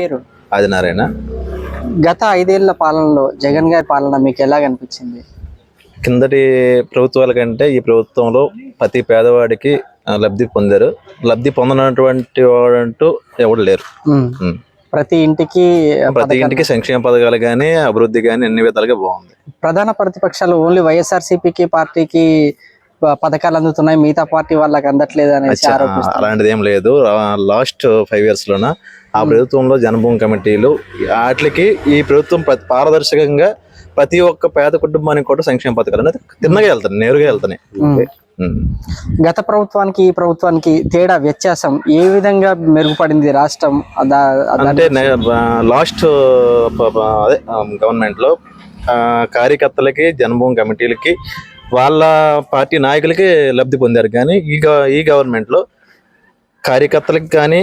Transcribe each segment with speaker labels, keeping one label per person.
Speaker 1: పేరు?
Speaker 2: ఆదినారాయణ.
Speaker 1: గత ఐదేళ్ళ పాలనలో జగన్ గారి పాలన మీకు ఎలా కనిపించింది?
Speaker 2: కిందటి ప్రభుత్వాల కంటే ఈ ప్రభుత్వంలో ప్రతి పేదవాడికి లబ్ధి పొందారు. లబ్ధి పొందనటువంటి వాడంటూ ఎవడు లేరు.
Speaker 1: ప్రతి ఇంటికి
Speaker 2: ప్రతి ఇంటికి సంక్షేమ పథకాలు కానీ అభివృద్ధి కానీ అన్ని విధాలుగా బాగుంది.
Speaker 1: ప్రధాన ప్రతిపక్షాలు ఓన్లీ వైఎస్ఆర్సీపీకి పార్టీకి పథకాలు అందుతున్నాయి మిగతా పార్టీ వాళ్ళకి అందట్లేదు అనేసి
Speaker 2: అలాంటిది ఏం లేదు. లాస్ట్ ఫైవ్ ఇయర్స్ లోన ఆ ప్రభుత్వంలో జనభూమి కమిటీలు వాటికి ఈ ప్రభుత్వం పారదర్శకంగా ప్రతి ఒక్క పేద కుటుంబానికి కూడా సంక్షేమ పథకాలు అనేది తిన్నగా వెళ్తాయి నేరుగా వెళ్తున్నాయి.
Speaker 1: గత ప్రభుత్వానికి ఈ ప్రభుత్వానికి తేడా వ్యత్యాసం ఏ విధంగా మెరుగుపడింది రాష్ట్రం?
Speaker 2: అంటే లాస్ట్ అదే గవర్నమెంట్లో ఆ, కార్యకర్తలకి జనభూమి కమిటీలకి వాళ్ళ పార్టీ నాయకులకి లబ్ధి పొందారు. కానీ ఈ ఈ గవర్నమెంట్లో కార్యకర్తలకి కానీ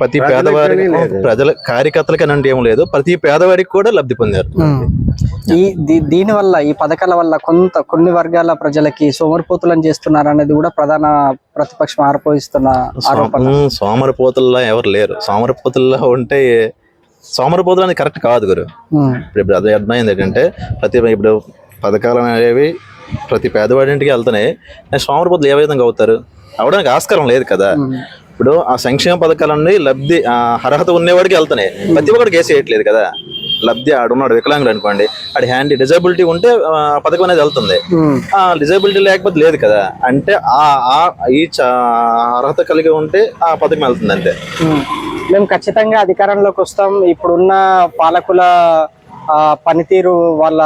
Speaker 2: ప్రతి పేదవాడికి ప్రజల కార్యకర్తలకి అని అంటే ఏం లేదు. ప్రతి పేదవాడికి కూడా లబ్ధి పొందారు.
Speaker 1: ఈ దీని వల్ల ఈ పథకాల వల్ల కొంత కొన్ని వర్గాల ప్రజలకి సోమరిపోతులను చేస్తున్నారు అనేది కూడా ప్రధాన ప్రతిపక్షం ఆరోపిస్తున్న
Speaker 2: సోమరిపోతుల్లా ఎవరు లేరు. సోమరిపోతుల్లా ఉంటే సోమరిపోతులు అనేది కరెక్ట్ కాదు గురు. ఇప్పుడు అర్థమైంది ఏంటంటే ప్రతి ఇప్పుడు పథకాలు అనేవి ప్రతి పేదవాడి ఇంటికి వెళ్తున్నాయి. నెక్స్ట్ సోమరిపోతులు ఏ విధంగా అవుతారు? అవడానికి ఆస్కారం లేదు కదా. ఇప్పుడు ఆ సంక్షేమ పథకాలన్నీ లబ్ధి అర్హత ఉన్నవాడికి వెళ్తున్నాయి. ప్రతి ఒక్కడికి వేసి వేయట్లేదు కదా. లబ్ధి ఆడున్నాడు వికలాంగుడు అనుకోండి. ఆడి హ్యాండ్ డిజబిలిటీ ఉంటే పథకం అనేది వెళ్తుంది. ఆ డిజబిలిటీ లేకపోతే లేదు కదా. అంటే ఆ ఆ- ఈ అర్హత కలిగి ఉంటే ఆ పథకం వెళ్తుంది అంతే.
Speaker 1: మేము ఖచ్చితంగా అధికారంలోకి వస్తాం. ఇప్పుడున్న పాలకుల పనితీరు వాళ్ళ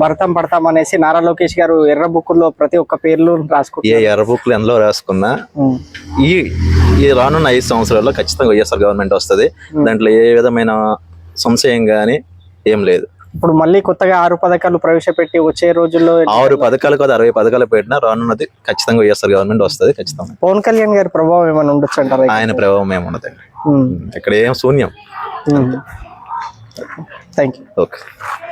Speaker 1: భరతం పడతాం అనేసి నారా లోకేష్ గారు ఎర్ర బుక్కుల్లో ప్రతి ఒక్క పేర్లు
Speaker 2: ఏ
Speaker 1: రాసుకుంటారు
Speaker 2: ఎర్ర బుక్లు ఎందులో రాసుకున్నా. ఈ ఈ రానున్న ఐదు సంవత్సరాల్లో ఖచ్చితంగా వైఎస్ఆర్ గవర్నమెంట్ వస్తుంది. దాంట్లో ఏ విధమైన సంశయం కానీ ఏం లేదు.
Speaker 1: ఇప్పుడు మళ్ళీ కొత్తగా ఆరు పథకాలు ప్రవేశపెట్టి వచ్చే రోజుల్లో
Speaker 2: ఆరు పథకాలు కాదు అరవై పథకాలు పెట్టినా రానున్నది ఖచ్చితంగా వైఎస్ఆర్ గవర్నమెంట్ వస్తుంది ఖచ్చితంగా.
Speaker 1: పవన్ కళ్యాణ్ గారి ప్రభావం ఏమైనా ఉండొచ్చు అంటారా?
Speaker 2: ఆయన ప్రభావం ఏమి ఉండదు
Speaker 1: ఉమ్.
Speaker 2: ఇక్కడ ఏం శూన్యం.
Speaker 1: Thank you
Speaker 2: okay.